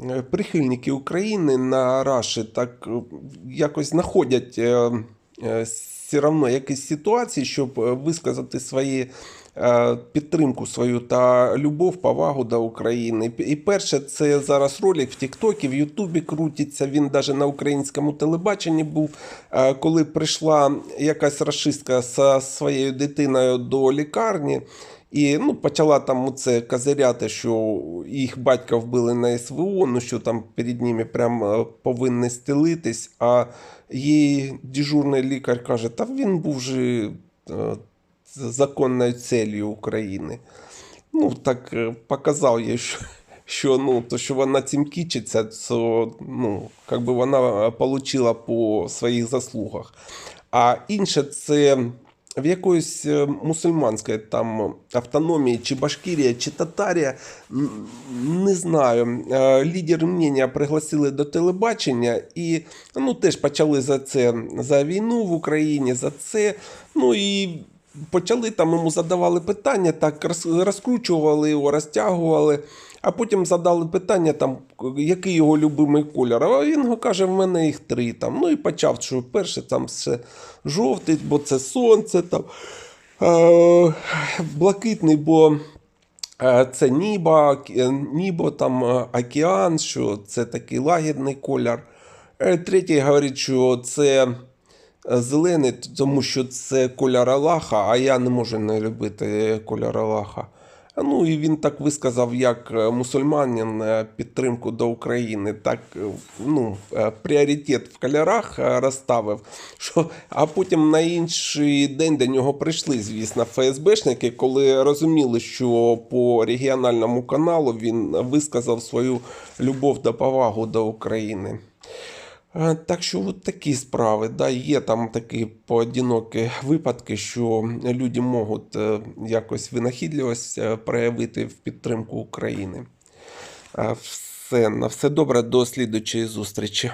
е, прихильники України на Раші так е, якось знаходять е, все одно якісь ситуації, щоб е, висказати свої е, підтримку свою та любов, повагу до України. І перше, це зараз ролик в Тіктокі, в Ютубі крутиться. Він навіть на українському телебаченні був, е, коли прийшла якась расистка зі своєю дитиною до лікарні. І ну, почала там це козиряти, що їх батька вбили на СВО, ну що там перед ними прям повинні стелитись. А їй дежурний лікар каже, та він був же е, законною целью України. Ну, так е, показав їй, що, що, ну, то, що вона цим кічиться, то ну, якби вона отримала по своїх заслугах. А інше це в якоїсь е, мусульманської там автономії, чи Башкірія, чи Татарія, не знаю. Е, Лідер мнення пригласили до телебачення і ну, теж почали за це, за війну в Україні, за це. Ну і почали там йому задавали питання, так розкручували його, розтягували. А потім задали питання, там, який його любимий кольор. А він каже, в мене їх три. Там. Ну і почав, що перше там все жовтий, бо це сонце, там, е, блакитний, бо е, це оке- е, там, е, океан, що це такий лагідний колір. Третій говорить, що це зелений, тому що це кольор Аллаха, а я не можу не любити кольор Аллаха. Ну і він так висказав, як е, мусульманин е, підтримку до України, так е, ну, е, пріоритет в кольорах е, розставив. Що, а потім на інший день до нього прийшли, звісно, ФСБшники, коли розуміли, що по регіональному каналу він висказав свою любов та повагу до України. Е, Так що от такі справи. Да, є там такі поодинокі випадки, що люди можуть е, якось винахідливість е, проявити в підтримку України. Все, на все добре, до слідучої зустрічі.